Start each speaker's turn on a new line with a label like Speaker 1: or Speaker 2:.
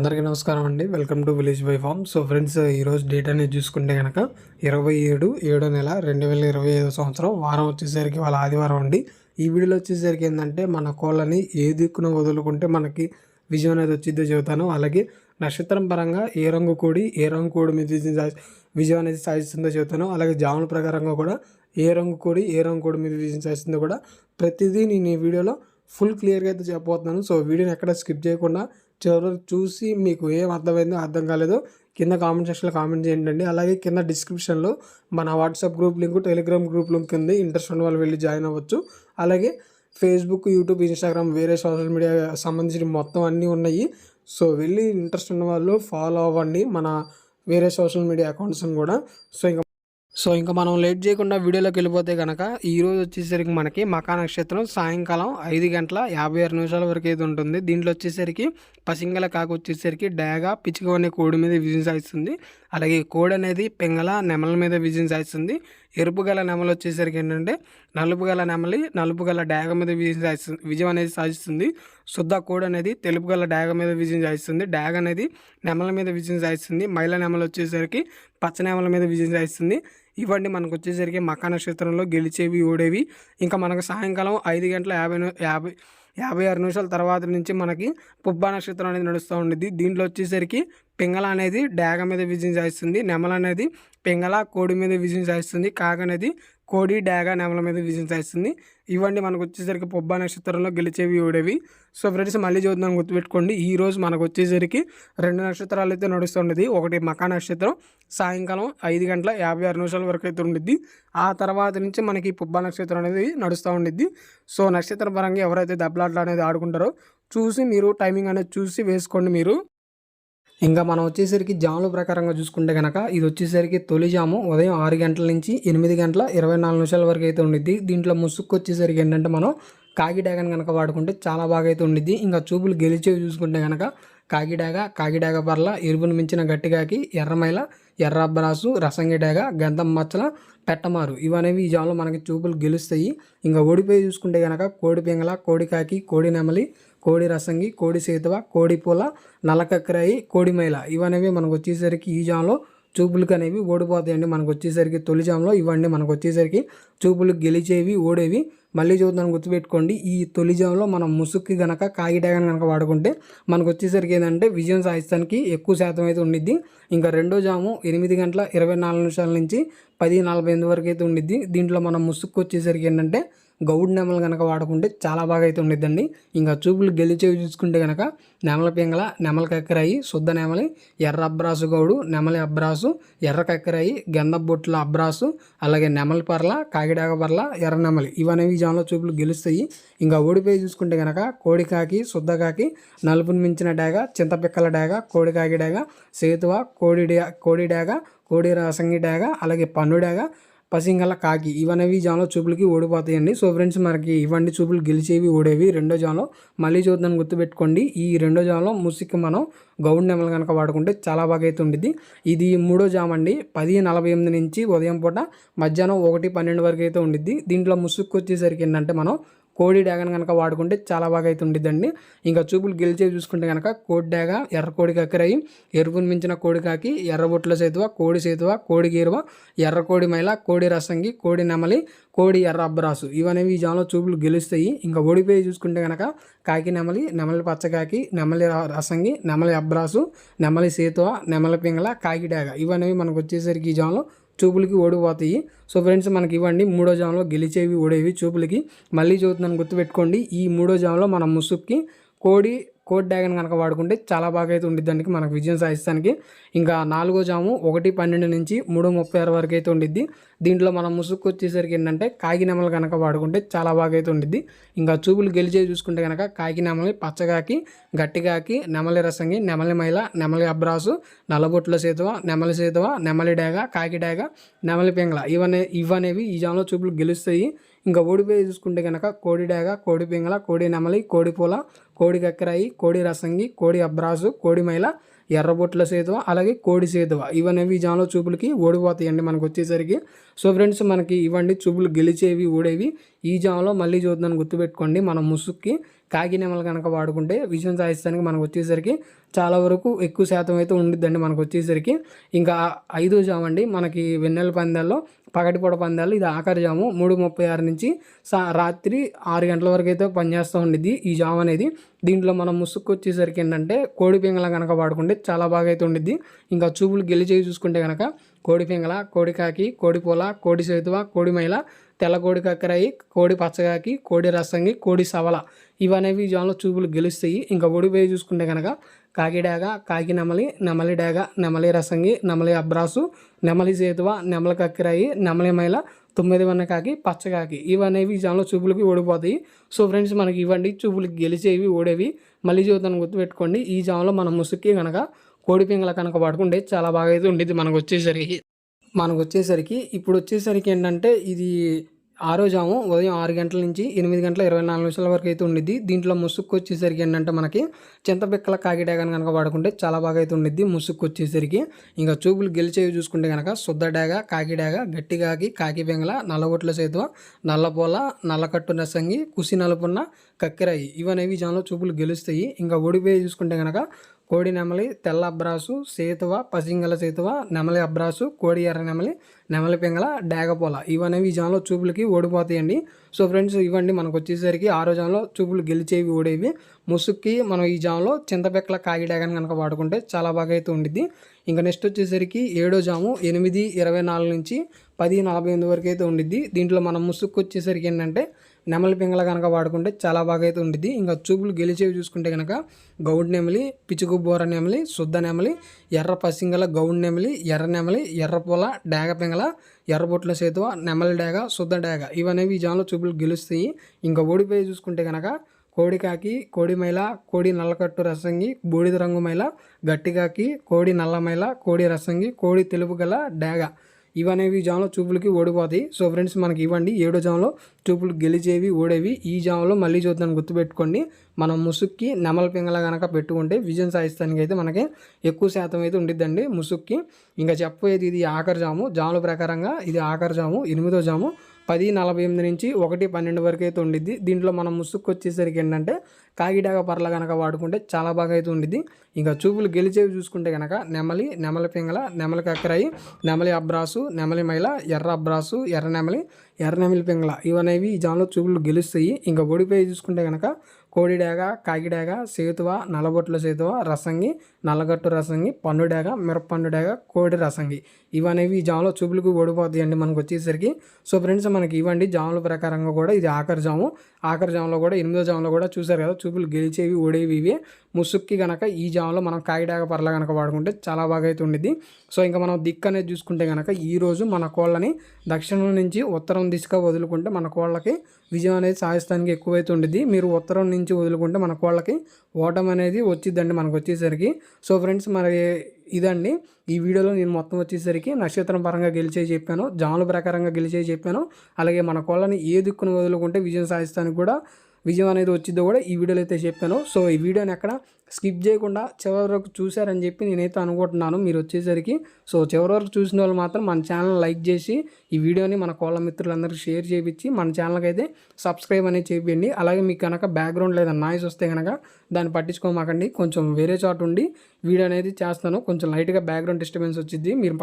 Speaker 1: అందరికీ నమస్కారం అండి. Welcome to village by farm so friends ఈరోజు డేట్ అనేది చూసుకుంటే కనుక ఇరవై ఏడు ఏడో నెల రెండు వేల ఇరవై ఐదో సంవత్సరం వారం వచ్చేసరికి వాళ్ళ ఆదివారం అండి. ఈ వీడియోలో వచ్చేసరికి ఏంటంటే మన కోళ్ళని ఏ దిక్కున వదులుకుంటే మనకి విజయం అనేది వచ్చిందో చెబుతాను. అలాగే నక్షత్రం పరంగా ఏ రంగు కోడి ఏ రంగు కోడి మీద విజయం విజయం అనేది సాధిస్తుందో చెబుతాను. అలాగే జాముల ప్రకారంగా కూడా ఏ రంగు కోడి ఏ రంగు కోడి మీద విజయం సాధిస్తుందో కూడా ప్రతిదీ నేను ఈ వీడియోలో ఫుల్ క్లియర్గా అయితే చెప్పబోతున్నాను. సో వీడియోని ఎక్కడ స్కిప్ చేయకుండా చివరి చూసి మీకు ఏం అర్థమైందో అర్థం కాలేదో కింద కామెంట్ సెక్షన్లో కామెంట్ చేయండి అలాగే కింద డిస్క్రిప్షన్లో మన WhatsApp group link Telegram group link ఉంది. ఇంట్రెస్ట్ ఉన్న వాళ్ళు వెళ్ళి జాయిన్ అవ్వచ్చు. అలాగే ఫేస్బుక్ యూట్యూబ్ ఇన్స్టాగ్రామ్ వేరే సోషల్ మీడియా సంబంధించిన మొత్తం అన్నీ ఉన్నాయి. సో వెళ్ళి ఇంట్రెస్ట్ ఉన్న వాళ్ళు ఫాలో అవ్వండి. మన వేరే సోషల్ మీడియా అకౌంట్స్ని కూడా. సో ఇంకా సో ఇంకా మనం లేట్ చేయకుండా వీడియోలోకి వెళ్ళిపోతే కనుక ఈరోజు వచ్చేసరికి మనకి మకా నక్షత్రం సాయంకాలం ఐదు గంటల యాభై ఆరు నిమిషాల వరకు అయితే ఉంటుంది. దీంట్లో వచ్చేసరికి పసింగల కాకు వచ్చేసరికి డయాగా పిచ్చుకవనే కోడి మీద విజయం సాధిస్తుంది అలాగే కోడి అనేది పెంగల నెమల మీద విజయం సాధిస్తుంది. ఎరుపు గల నెమలు వచ్చేసరికి ఏంటంటే నలుపు గల నెమలి నలుపు గల డాగ మీద విజయం సాధిస్తుంది విజయం అనేది సాధిస్తుంది. శుద్ధ కోడి అనేది తెలుపు గల డాగ మీద విజయం సాధిస్తుంది. డాగ అనేది నెమల మీద విజయం సాధిస్తుంది. మైల నెమలు వచ్చేసరికి పచ్చ నెమల మీద విజయం సాధిస్తుంది. ఇవన్నీ మనకు వచ్చేసరికి మకా నక్షత్రంలో గెలిచేవి ఓడేవి. ఇంకా మనకు సాయంకాలం ఐదు గంటల యాభై యాభై యాభై ఆరు నిమిషాల తర్వాత నుంచి మనకి పుబ్బా నక్షత్రం అనేది నడుస్తూ ఉండేది దీంట్లో వచ్చేసరికి పింగళ అనేది డాగ మీద విజయం సాధిస్తుంది నెమల అనేది పింగళ కోడి మీద విజయం సాధిస్తుంది కాగ అనేది కోడి డాగ నెమల మీద విజయం సాధిస్తుంది ఇవన్నీ మనకు వచ్చేసరికి పొబ్బా నక్షత్రంలో గెలిచేవి ఓడేవి సో ఫ్రెండ్స్ మళ్ళీ చూద్దాం గుర్తుపెట్టుకోండి. ఈ రోజు మనకు వచ్చేసరికి రెండు నక్షత్రాలు అయితే నడుస్తుండేది. ఒకటి మకా నక్షత్రం. సాయంకాలం ఐదు గంటల యాభై ఆరు నిమిషాల వరకు అయితే ఉండిద్ది. ఆ తర్వాత నుంచి మనకి పుబ్బా నక్షత్రం అనేది నడుస్తూ ఉండిద్ది. సో నక్షత్ర పరంగా ఎవరైతే దెబ్బలాట్లు అనేది ఆడుకుంటారో చూసి మీరు టైమింగ్ అనేది చూసి వేసుకోండి మీరు. ఇంకా మనం వచ్చేసరికి జాముల ప్రకారంగా చూసుకుంటే కనుక ఇది వచ్చేసరికి తొలి జాము ఉదయం ఆరు గంటల నుంచి ఎనిమిది గంటల ఇరవై నాలుగు నిమిషాల వరకు అయితే ఉండిద్ది. దీంట్లో ముసుక్కు వచ్చేసరికి ఏంటంటే మనం కాకిడాగన్ కనుక వాడుకుంటే చాలా బాగా అయితే ఉండిద్ది. ఇంకా చూపులు గెలిచేవి చూసుకుంటే కనుక కాకిడాగ కాకిడాగ పర్ల ఎరుపును మించిన గట్టిగాకి ఎర్రమైల ఎర్రబ్బరాసు రసంగిడాగ గంధం మచ్చల పెట్టమారు ఇవనేవి ఈ జాములో మనకి చూపులు గెలుస్తాయి. ఇంకా ఓడిపోయి చూసుకుంటే కనుక కోడి పింగళ కోడి కాకి కోడి నెమలి కోడి రసంగి కోడి సేతువ కోడి పూల నల్లకక్కరాయి కోడి మైల. ఇవనేవి మనకు వచ్చేసరికి ఈ జామ్లో చూపులకు అనేవి ఓడిపోతాయండి. మనకు వచ్చేసరికి తొలి ఇవ్వండి మనకు వచ్చేసరికి చూపులు గెలిచేవి ఓడేవి. మళ్ళీ చూద్దాం గుర్తుపెట్టుకోండి. ఈ తొలిజామ్లో మనం ముసుక్కి గనక కాగిడాగన్ కనుక వాడుకుంటే మనకు వచ్చేసరికి ఏంటంటే విజయం సాధిస్తానికి ఎక్కువ శాతం అయితే ఉండిద్ది. ఇంకా రెండో జాము ఎనిమిది గంటల ఇరవై నాలుగు నిమిషాల నుంచి పది నలభై ఎనిమిది వరకు అయితే ఉండిద్ది. దీంట్లో మనం ముసుక్కు వచ్చేసరికి ఏంటంటే గౌడ్ నెమలు కనుక వాడుకుంటే చాలా బాగా అయితే ఉండిద్దండి ఇంకా చూపులు గెలిచేవి చూసుకుంటే కనుక నెమల పింగళ నెమల కక్కరాయి శుద్ధ నెమలి ఎర్ర అబ్రాసు గౌడు నెమలి అబ్రాసు ఎర్ర కక్కరాయి గంధ బొట్ల అబ్రాసు అలాగే నెమలి పర్ల కాకిడాగ పర్ల ఎర్ర నెమలి ఇవనేవి ఈ చూపులు గెలుస్తాయి. ఇంకా ఓడిపోయి చూసుకుంటే కనుక కోడికాకి శుద్ధ కాకి నలుపుని మించిన డాగ చింతపిక్కల డాగ కోడికాకి డాగ సేతువ కోడి డా కోడి డాగ కోడి రసంగి డాగ అలాగే పన్ను డాగ పసింగల కాకి. ఇవనేవి జాన్లో చూపులకి ఓడిపోతాయండి. సో ఫ్రెండ్స్ మనకి ఇవన్నీ చూపులు గెలిచేవి ఓడేవి రెండో జాన్లో. మళ్ళీ చూద్దాం గుర్తుపెట్టుకోండి. ఈ రెండో జాన్లో ముసిక్కి మనం గౌడ్ నెమలు కనుక వాడుకుంటే చాలా బాగా అయితే ఉండిద్ది. ఇది మూడో జామ్ అండి. పది నలభై ఎనిమిది నుంచి ఉదయం పూట మధ్యాహ్నం ఒకటి పన్నెండు వరకు అయితే ఉండిద్ది. దీంట్లో ముసుక్కు వచ్చేసరికి ఏంటంటే మనం కోడి డాగను కనుక వాడుకుంటే చాలా బాగా అయితే ఉండిద్దండి. ఇంకా చూపులు గెలిచేవి చూసుకుంటే కనుక కోడి డాగ ఎర్ర కోడి కక్కరయి ఎరుపుని మించిన కోడి కాకి ఎర్రబొట్ల సేతువ కోడి సేతువ కోడి గీరువ ఎర్ర కోడి మైల కోడి రసంగి కోడి నెమలి కోడి ఎర్ర అబ్బరాసు. ఇవనేవి ఈ జాలో చూపులు గెలుస్తాయి. ఇంకా ఓడిపోయి చూసుకుంటే కనుక కాకి నెమలి నెమలి పచ్చకాకి నెమలి రసంగి నెమలి అబ్బరాసు నెమలి సేతువ నెమలి పింగళ కాకి డాగ ఇవనేవి మనకు వచ్చేసరికి ఈ జాలో చూపులకి ఓడిపోతాయి. సో ఫ్రెండ్స్ మనకి ఇవ్వండి. మూడో జామ్లో గెలిచేవి ఓడేవి చూపులకి. మళ్ళీ చూస్తున్నాను గుర్తుపెట్టుకోండి. ఈ మూడో జామ్లో మన ముసుక్కి కోడి కోడ్ డ్యాగన్ కనుక వాడుకుంటే చాలా బాగా అయితే ఉండిద్ది దానికి మనకు విజయం సాధిస్తానికి. ఇంకా నాలుగో జాము ఒకటి పన్నెండు నుంచి మూడు ముప్పై ఆరు వరకు అయితే ఉండిద్ది. దీంట్లో మనం ముసుగు వచ్చేసరికి ఏంటంటే కాకి నెమలు కనుక వాడుకుంటే చాలా బాగా అయితే ఉండిద్ది. ఇంకా చూపులు గెలిచే చూసుకుంటే కనుక కాకి నెమలి పచ్చగాకి గట్టిగాకి నెమలి రసంగి నెమలి మైల నెమలి అబ్రాసు నల్లబొట్ల సేతువ నెమలి సేతువ నెమలి డాగ కాకి డాగ నెమలి పెంగళ ఇవనే ఇవనేవి ఈ జాములో చూపులు గెలుస్తాయి. ఇంకా ఓడిపోయి చూసుకుంటే కనుక కోడి డేగ కోడి పింగళ కోడి నెమలి కోడి పూల కోడి కక్కరాయి కోడి రసంగి కోడి అబ్రాసు కోడి మైల ఎర్రబొట్ల సేతువ అలాగే కోడి సేతువ. ఇవనేవి ఈ చూపులకి ఓడిపోతాయండి మనకు వచ్చేసరికి. సో ఫ్రెండ్స్ మనకి ఇవన్నీ చూపులు గెలిచేవి ఓడేవి ఈ జామ్లో మళ్ళీ చూద్దాం గుర్తుపెట్టుకోండి. మన ముసుక్కి కాకినెమలు కనుక వాడుకుంటే విజయం సాధిస్తానికి మనకు వచ్చేసరికి చాలా వరకు ఎక్కువ శాతం అయితే ఉండిద్దండి మనకు వచ్చేసరికి. ఇంకా ఐదో జాము అండి. మనకి వెన్నెల పందాల్లో పగటిపూట పందాలు ఇది ఆఖరి జాము. మూడు ముప్పై ఆరు నుంచి సా రాత్రి ఆరు గంటల వరకు అయితే పనిచేస్తూ ఉండిద్ది ఈ జామ్ అనేది. దీంట్లో మనం ముసుక్కు వచ్చేసరికి ఏంటంటే కోడి పింగళ కనుక వాడుకుంటే చాలా బాగా అయితే ఉండిద్ది. ఇంకా చూపులు గెలిచేవి చూసుకుంటే కనుక కోడి పింగళ కోడి కాకి కోడి పూల కోడి సేతువ కోడి మైల తెల్ల కోడి కక్కరాయి కోడి పచ్చగాకి కోడి రసంగి కోడి సవల. ఇవనేవి జోన్లో చూపులు గెలుస్తాయి. ఇంకా ఓడిపోయి చూసుకుంటే కనుక కాకిడాగ కాకి నెమలి నెమలి డాగ నెమలి రసంగి నెమలి అబ్రాసు నెమలి సేతువ నెమలి కక్కిరాయి నెమలి మైల తొమ్మిది వన్న కాకి పచ్చకాకి ఇవనేవి ఈ చూపులకి ఓడిపోతాయి. సో ఫ్రెండ్స్ మనకి ఇవ్వండి. చూపులకి గెలిచేవి ఓడేవి. మళ్ళీ జీవితాన్ని గుర్తుపెట్టుకోండి. ఈ జాంలో మనం ముసుక్కి కనుక కోడి పింగల కనుక పడుకుంటే చాలా బాగా అయితే ఉండేది మనకు వచ్చేసరికి. మనకు వచ్చేసరికి ఇప్పుడు వచ్చేసరికి ఏంటంటే ఇది ఆరో జాము ఉదయం ఆరు గంటల నుంచి ఎనిమిది గంటల ఇరవై నాలుగు నిమిషాల వరకు అయితే ఉండిద్ది. దీంట్లో ముసుక్కు వచ్చేసరికి ఏంటంటే మనకి చింతపిక్కల కాకిడాగని కనుక వాడుకుంటే చాలా బాగా అయితే ఉండిద్ది ముసుక్కు వచ్చేసరికి ఇంకా చూపులు గెలిచేవి చూసుకుంటే కనుక శుద్ధ డాగ కాకిడాగ గట్టిగాకి కాకి బెంగల నల్లగొట్ల సేతువ నల్లపోల నల్లకట్టు నసంగి కుసి నలుపున్న కక్కిరాయి ఇవనేవి జాములో చూపులు గెలుస్తాయి. ఇంకా ఓడిపోయి చూసుకుంటే కనుక కోడి నెమలి తెల్ల అబ్రాసు సేతువ పసింగల సేతువ నెమలి అబ్రాసు కోడి ఎర్ర నెమలి నెమలి పింగళ డాగపోల. ఇవనేవి ఈ జాన్లో చూపులకి ఓడిపోతాయండి. సో ఫ్రెండ్స్ ఇవ్వండి. మనకు వచ్చేసరికి ఆరో జాన్లో చూపులు గెలిచేవి ఓడేవి. ముసుక్కి మనం ఈ జామ్లో చింతపెక్కల కాగి డాగని కనుక వాడుకుంటే చాలా బాగా అయితే ఉండిద్ది. ఇంకా నెక్స్ట్ వచ్చేసరికి ఏడో జాము ఎనిమిది ఇరవై నాలుగు నుంచి పది నలభై ఎనిమిది వరకు అయితే ఉండిద్ది. దీంట్లో మనం ముసుక్కు వచ్చేసరికి ఏంటంటే నెమలి పింగళ కనుక వాడుకుంటే చాలా బాగా అయితే ఉంటుంది ఇంకా చూపులు గెలిచేవి చూసుకుంటే కనుక గౌడ్ నెమలి పిచుకు బోర నెమలి శుద్ధ నెమలి ఎర్ర పసింగల గౌడ్ నెమలి ఎర్ర నెమలి ఎర్రపూల డాగ పింగళ ఎర్రబొట్ల సేతువ నెమలి డాగ శుద్ధ డేగ ఇవనేవి ఈ జాన్లో చూపులు గెలుస్తాయి. ఇంకా ఓడిపోయి చూసుకుంటే కనుక కోడికాకి కోడి మైల కోడి నల్లకట్టు రసంగి బూడిద రంగు మైల గట్టికాకి కోడి నల్ల మైల కోడి రసంగి కోడి తెలుపు గల డాగ ఇవనేవి జామ్లో చూపులకి ఓడిపోతాయి. సో ఫ్రెండ్స్ మనకి ఇవ్వండి. ఏడో జామ్లో చూపులు గెలిచేవి ఓడేవి. ఈ జామ్లో మళ్ళీ చూద్దాం. గుర్తుపెట్టుకోండి. మనం ముసుక్కి నెమల పింగల కనుక పెట్టుకుంటే విజయం సాధిస్తానికి అయితే మనకి ఎక్కువ శాతం అయితే ఉండిద్దండి ముసుక్కి. ఇంకా చెప్పేది ఇది ఆఖరి జాము. జాముల ప్రకారంగా ఇది ఆఖరి జాము ఎనిమిదో జాము. పది నలభై ఎనిమిది నుంచి ఒకటి పన్నెండు వరకు అయితే ఉండిద్ది. దీంట్లో మనం ముసుక్కు వచ్చేసరికి ఏంటంటే కాకిడాగ పర్ల కనుక వాడుకుంటే చాలా బాగా అయితే ఉండిద్ది. ఇంకా చూపులు గెలిచేవి చూసుకుంటే కనుక నెమలి నెమలి పింగళ నెమలి కక్కరాయి నెమలి అబ్రాసు నెమలి మైల ఎర్ర అబ్రాసు ఎర్ర నెమలి ఎర్ర నెమలి పింగళ ఇవనేవి ఈ జాన్లో చూపులు గెలుస్తాయి. ఇంకా ఓడిపోయి చూసుకుంటే కనుక కోడిడాగ కాకిడాగ సేతువ నలబొట్ల సేతువ రసంగి నల్లగట్టు రసంగి పండుడాగ మిరపండుడాగ కోడి రసంగి. ఇవనేవి ఈ జాములో చూపులకు ఓడిపోతాయండి మనకు వచ్చేసరికి సో ఫ్రెండ్స్ మనకి ఇవ్వండి జాముల ప్రకారంగా కూడా ఇది ఆఖరి జాము. ఆఖరి జాములో కూడా ఎనిమిదో జాములో కూడా చూసారు కదా చూపులు గెలిచేవి ఓడేవి ఇవి. ముసుక్కి కనుక ఈ జాములో మనం కాకిడాగ పర్ల కనుక వాడుకుంటే చాలా బాగా అయితే ఉండిద్ది. సో ఇంకా మనం దిక్కు అనేది చూసుకుంటే కనుక ఈరోజు మన కోళ్ళని దక్షిణం నుంచి ఉత్తరం దిశగా వదులుకుంటే మన కోళ్ళకి విజయం అనేది సాధిస్తానికి ఎక్కువైతే ఉండిద్ది. మీరు ఉత్తరం నుంచి వదులుకుంటే మన కోళ్ళకి ఓటం అనేది వచ్చిద్దండి మనకు వచ్చేసరికి. సో ఫ్రెండ్స్ మరి ఇదండి. ఈ వీడియోలో నేను మొత్తం వచ్చేసరికి నక్షత్రం పరంగా గెలిచే చెప్పాను జాముల ప్రకారంగా గెలిచే చెప్పాను. అలాగే మన కోళ్ళని ఏ దిక్కును వదులుకుంటే విజయం సాధిస్తానికి కూడా విజయం అనేది వచ్చిందో కూడా ఈ వీడియోలో అయితే చెప్పాను. సో ఈ వీడియోని ఎక్కడ స్కిప్ చేయకుండా చివరి వరకు చూశారని చెప్పి నేనైతే అనుకుంటున్నాను మీరు వచ్చేసరికి. సో చివరి వరకు చూసిన వాళ్ళు మాత్రం మన ఛానల్ లైక్ చేసి ఈ వీడియోని మన కోళ్ళ మిత్రులందరికీ షేర్ చేయించి మన ఛానల్కి అయితే సబ్స్క్రైబ్ అనేది చేయండి అలాగే మీకు కనుక బ్యాక్గ్రౌండ్ లేదా నాయిస్ వస్తే కనుక దాన్ని పట్టించుకోమాకండి. కొంచెం వేరే చోట ఉండి వీడియో అనేది చేస్తాను. కొంచెం లైట్గా బ్యాక్గ్రౌండ్ డిస్టర్బెన్స్ వచ్చింది మీరు